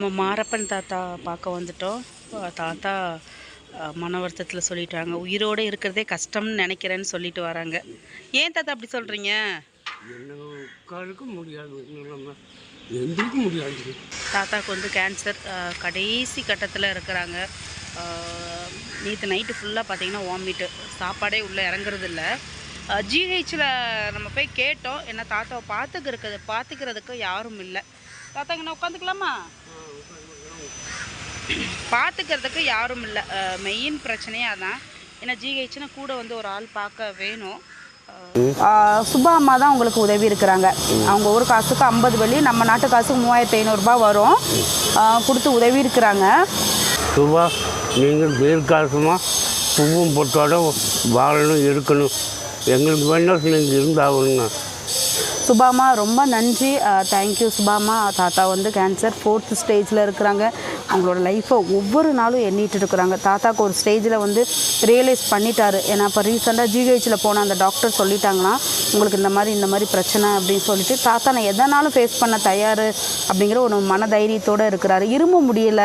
நம்ம மாரப்பன் தாத்தா பார்க்க வந்துட்டோம். தாத்தா மன வருத்தத்தில் சொல்லிட்டாங்க. உயிரோடு இருக்கிறதே கஷ்டம்னு நினைக்கிறேன்னு சொல்லிட்டு வராங்க. ஏன் தாத்தா அப்படி சொல்கிறீங்க முடியாது. தாத்தாக்கு வந்து கேன்சர் கடைசி கட்டத்தில் இருக்கிறாங்க. நேற்று நைட்டு ஃபுல்லாக பார்த்தீங்கன்னா வாமிட்டு சாப்பாடே உள்ளே இறங்குறது இல்லை. ஜிஹெச்சில் நம்ம போய் கேட்டோம். என்ன தாத்தாவை பார்த்துக்கிறது பார்த்துக்கிறதுக்கு யாரும் இல்லை. தாத்தா இங்கே உட்காந்துக்கலாமா? பார்த்துக்கிறதுக்கு யாரும் இல்லை. மெயின் பிரச்சனையே அதான். ஏன்னா ஜிஹெச்னா கூட வந்து ஒரு ஆள் பார்க்க வேணும். சுபா அம்மா தான் உங்களுக்கு உதவி இருக்கிறாங்க. அவங்க ஒரு காசுக்கு ஐம்பது வெள்ளி நம்ம நாட்டு காசுக்கு மூவாயிரத்தி ஐநூறுரூபா வரும். கொடுத்து உதவி இருக்கிறாங்க. சுபா நீங்கள் தீர்க்காசமாக பூவும் பொட்டோட வாழணும் இருக்கணும் எங்களுக்கு வேணால் நீங்கள் இருந்தாகணுங்க சுபாமா ரொம்ப நன்றி. தேங்க்யூ சுபாமா. தாத்தா வந்து கேன்சர் ஃபோர்த் ஸ்டேஜில் இருக்கிறாங்க. அவங்களோட லைஃப்பை ஒவ்வொரு நாளும் எண்ணிட்டு இருக்கிறாங்க. தாத்தாவுக்கு ஒரு ஸ்டேஜில் வந்து ரியலைஸ் பண்ணிட்டாரு. ஏன்னா இப்போ ரீசெண்டாக ஜிஹெச்சில் போன அந்த டாக்டர் சொல்லிட்டாங்கன்னா உங்களுக்கு இந்த மாதிரி இந்த மாதிரி பிரச்சனை அப்படின்னு சொல்லிட்டு தாத்தா நான் எதனாலும் ஃபேஸ் பண்ண தயார் அப்படிங்கிற ஒரு மன தைரியத்தோடு இருக்கிறாரு. இரும்ப முடியல.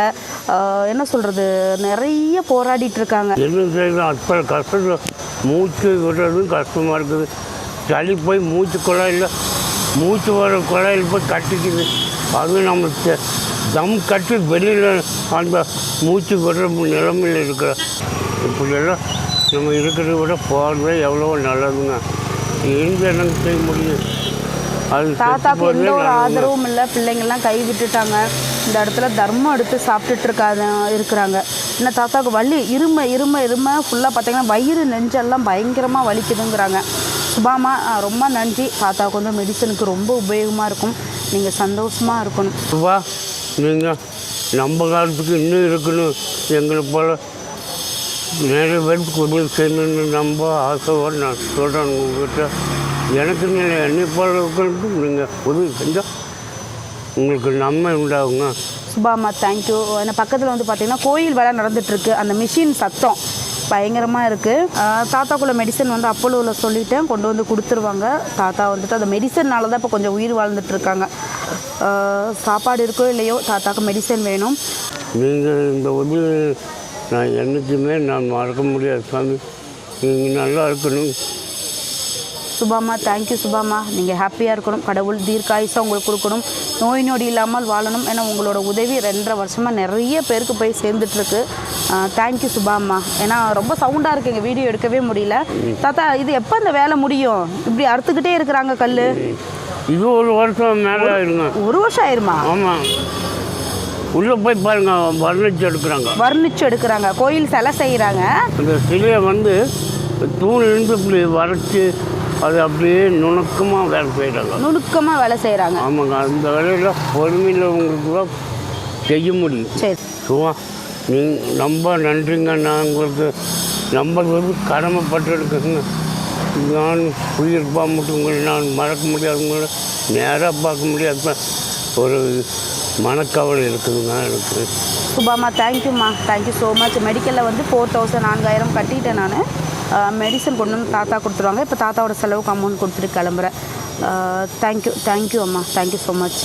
என்ன சொல்கிறது நிறைய போராடிட்டு இருக்காங்க. என்ன மூச்சு விடுறது கஷ்டமாக இருக்குது. சளி போய் மூச்சு குழாயில் மூச்சு வர குழாயில் போய் கட்டிக்குது. அது நம்ம தம் கட்டி வெளியில் அந்த மூச்சு விடுற நிலைமையில் இருக்கிற இப்படியெல்லாம் நம்ம இருக்கிறத விட போகிறது எவ்வளோ நல்லதுங்க. எங்கே எனக்கு செய்ய முடியும்? அது தாத்தாக்கு எந்த ஒரு. ஆதரவும் இல்லை. பிள்ளைங்கள்லாம் கை விட்டுட்டாங்க. இந்த இடத்துல தர்மம் எடுத்து சாப்பிட்டுட்டு இருக்காத இருக்கிறாங்க. இன்னும் தாத்தாக்கு வலி? இரும இரும இரும. ஃபுல்லாக பார்த்தீங்கன்னா வயிறு நெஞ்செல்லாம் பயங்கரமாக வலிக்குதுங்கிறாங்க. சுபாமா ரொம்ப நன்றி. தாத்தாவுக்கு வந்து மெடிசனுக்கு ரொம்ப உபயோகமாக இருக்கும். நீங்கள் சந்தோஷமாக இருக்கணும். வா நீங்கள் நம்ம காலத்துக்கு இன்னும் இருக்கணும். எங்களை போல் நிறைய பேருக்கு உதவி செய்யணும்னு நம்ம ஆசையோடு நான் சொல்கிறேன் உங்கள்கிட்ட எனக்கு நீங்கள் என்னை போல இருக்கிறதுக்கு நீங்கள் உதவி செஞ்சால் உங்களுக்கு நன்மை உண்டாகுங்க. சுபாமா தேங்க்யூ ஏன்னா பக்கத்தில் வந்து பார்த்தீங்கன்னா கோயில் வேலை நடந்துட்டுருக்கு அந்த மிஷின் சத்தம். பயங்கரமாக இருக்குது தாத்தாக்குள்ள மெடிசன் வந்து அப்போலோவில் சொல்லிட்டேன். கொண்டு வந்து கொடுத்துருவாங்க. தாத்தா வந்துட்டு அந்த மெடிசன்னால தான் இப்போ கொஞ்சம் உயிர் வாழ்ந்துட்டு இருக்காங்க ஆஹ் சாப்பாடு இருக்கோ இல்லையோ தாத்தாக்கு மெடிசன் வேணும். நீங்கள் இந்த உதவி நான் என்றைக்குமே நான் மறக்க முடியாது சாமி. நீங்கள் நல்லா இருக்கணும். சுபாமா தேங்க்யூ சுபாமா. நீங்கள் ஹாப்பியாக இருக்கணும். கடவுள் தீர்க்காயுசாக உங்களுக்கு கொடுக்கணும். நோய் நொடி இல்லாமல் வாழணும் ஏன்னா உங்களோட உதவி ரெண்டரை வருஷமாக நிறைய பேருக்கு போய் சேர்ந்துட்டுருக்கு. தேங்க்யூ சுபாமா ஏன்னா ரொம்ப சவுண்டாக இருக்கு. எங்கள் வீடியோ எடுக்கவே முடியல. தாத்தா இது எப்போ இந்த வேலை முடியும்? இப்படி அறுத்துக்கிட்டே இருக்கிறாங்க கல் இது ஒரு வருஷம் மேலே ஆயிருங்க. ஒரு வருஷம் ஆயிருமா? ஆமாம் உள்ளே போய் பாருங்க வர்ணிச்சு எடுக்கிறாங்க. வர்ணிச்சு எடுக்கிறாங்க. கோயில் சிலை செய்கிறாங்க அந்த சிலையை வந்து தூணிலிருந்து இப்படி வரைச்சி அது அப்படியே நுணுக்கமாக வேலை செய்கிறாங்க நுணுக்கமாக வேலை செய்கிறாங்க ஆமாங்க அந்த வேலையில் பொறுமையில் உங்களுக்கு செய்ய முடியும். சரி. சும்மா நீ ரொம்ப நன்றிங்க. நான் உங்களுக்கு நம்ம வந்து கடமைப்பட்டிருக்குங்க. நான் உயிர் மட்டும் உங்களை நான் மறக்க முடியாது. உங்களை நேராக பார்க்க முடியாது. ஒரு மனக்கவலை இருக்குதுங்க எனக்கு. சுபாமா தேங்க்யூம்மா தேங்க்யூ ஸோ மச் மெடிக்கலில் வந்து ஃபோர் தௌசண்ட் நான்காயிரம் கட்டிட்டேன் நான். மெடிசன் கொண்டு வந்து தாத்தா கொடுத்துருவாங்க. இப்போ தாத்தாவோட செலவுக்கு அமௌண்ட் கொடுத்துட்டு கிளம்புறேன். தேங்க்யூ தேங்க்யூ அம்மா. Thank you so much